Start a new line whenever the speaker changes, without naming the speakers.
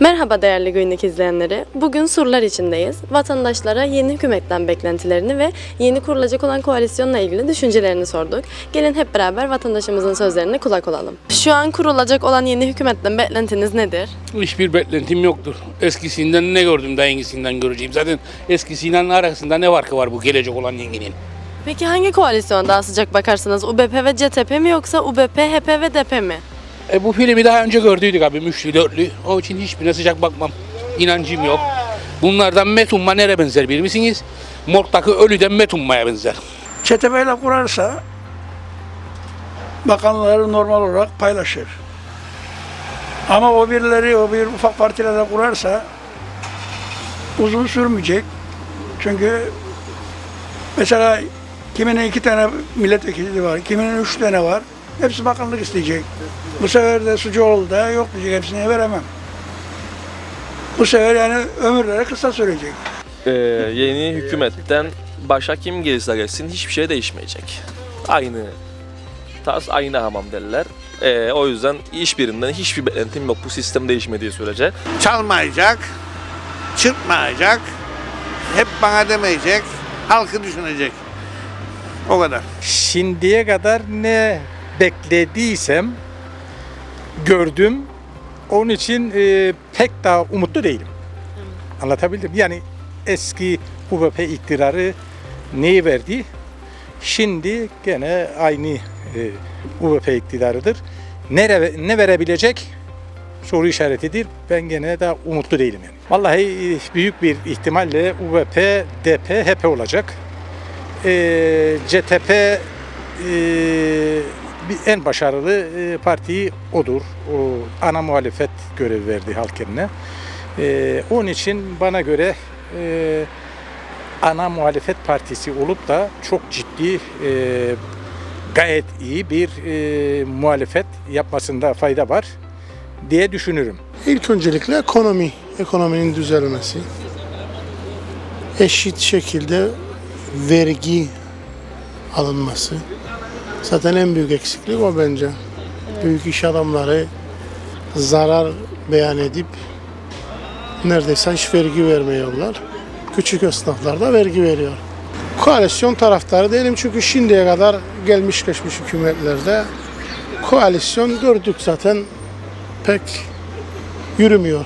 Merhaba değerli günlük izleyenleri. Bugün surlar içindeyiz. Vatandaşlara yeni hükümetten beklentilerini ve yeni kurulacak olan koalisyonla ilgili düşüncelerini sorduk. Gelin hep beraber vatandaşımızın sözlerine kulak olalım. Şu an kurulacak olan yeni hükümetten beklentiniz nedir?
Hiçbir beklentim yoktur. Eskisinden ne gördüm daha yengisinden göreceğim. Zaten eskisinden arasında ne farkı var bu gelecek olan yengenin?
Peki hangi koalisyona daha sıcak bakarsınız? UBP ve CTP mi yoksa UBP, HP ve DP mi?
E, bu filmi daha önce gördüydük abi üçlü dörtlü. O için hiçbirine sıcak bakmam. İnancım yok. Bunlardan Metumma nereye benzer bilir misiniz? Morg'daki ölüden Metumma'ya benzer.
çetebeyle kurarsa bakanları normal olarak paylaşır. Ama o birileri, o bir ufak partilerle kurarsa uzun sürmeyecek. Çünkü mesela kiminin iki tane milletvekili var, kiminin üç tane var. Hepsi bakanlık isteyecek. Bu sefer de Sucuoğlu da yok diyecek, hepsine veremem. Bu sefer yani ömürleri kısa sürecek.
Ee, yeni hükümetten başa kim gelirse gelsin hiçbir şey değişmeyecek. Aynı tas aynı hamam derler. Ee, o yüzden hiçbirinden hiçbir beklentim yok bu sistem değişmediği sürece.
çalmayacak, çırpmayacak, hep bana demeyecek, halkı düşünecek. O kadar.
şimdiye kadar ne beklediysem gördüm. Onun için e, pek daha umutlu değilim. Anlatabildim. Yani eski UBP iktidarı neyi verdi? Şimdi gene aynı e, UBP iktidarıdır. Nere, ne verebilecek? Soru işaretidir. Ben gene daha umutlu değilim yani. Vallahi e, büyük bir ihtimalle UBP, DP, HP olacak. E, CTP e, en başarılı e, parti odur. O ana muhalefet görevi verdi halk eline. E, onun için bana göre e, ana muhalefet partisi olup da çok ciddi gayet iyi bir e, muhalefet yapmasında fayda var diye düşünürüm.
İlk öncelikle ekonomi, ekonominin düzelmesi. Eşit şekilde vergi alınması. Zaten en büyük eksiklik o bence. Büyük iş adamları zarar beyan edip neredeyse hiç vergi vermiyorlar. Küçük esnaflar da vergi veriyor. Koalisyon taraftarı değilim çünkü şimdiye kadar gelmiş geçmiş hükümetlerde koalisyon gördük zaten pek yürümüyor.